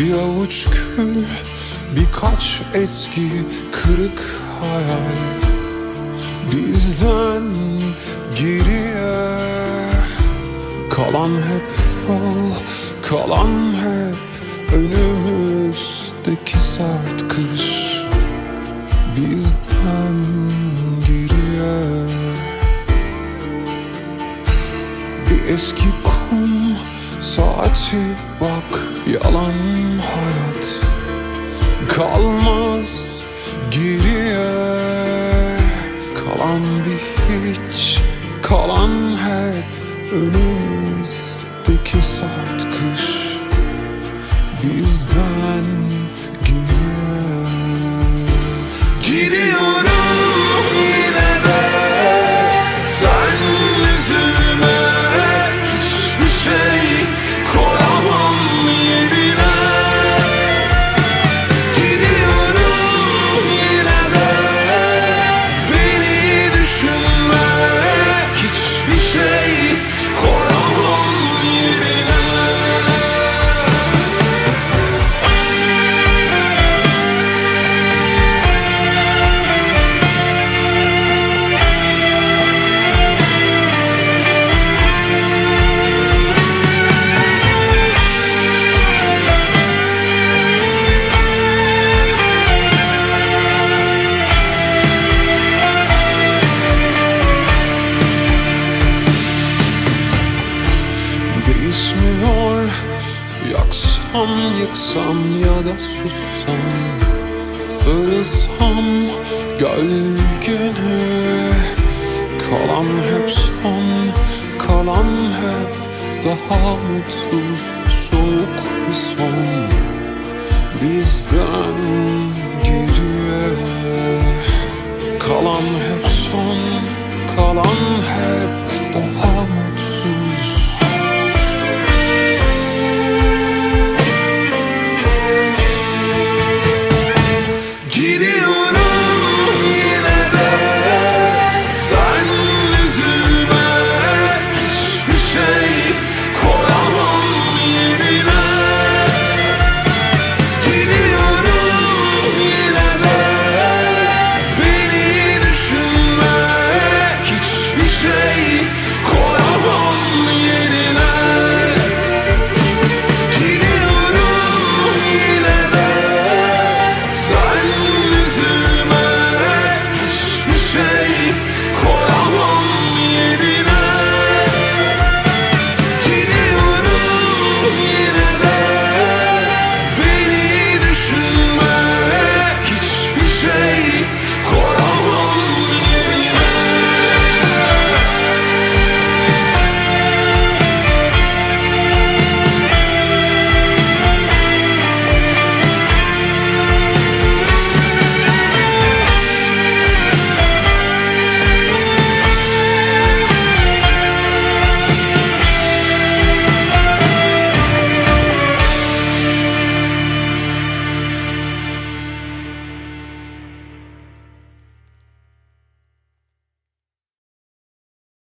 Bir avuç gül Birkaç eski kırık hayal. Bizden geriye Kalan hep yol Kalan hep önümüzdeki sert kış. Bizden geriye Bir eski saati bak yalan hayat Kalmaz geriye. Kalan bir hiç Kalan hep önümüzdeki sert kış Bizden geriye. Gidiyorum Yaksam yıksam ya da sussam Sığsam gölgene Kalan hep son Kalan hep daha mutsuz Soğuk bir son. Bizden geriye Kalan hep son Kalan hep return.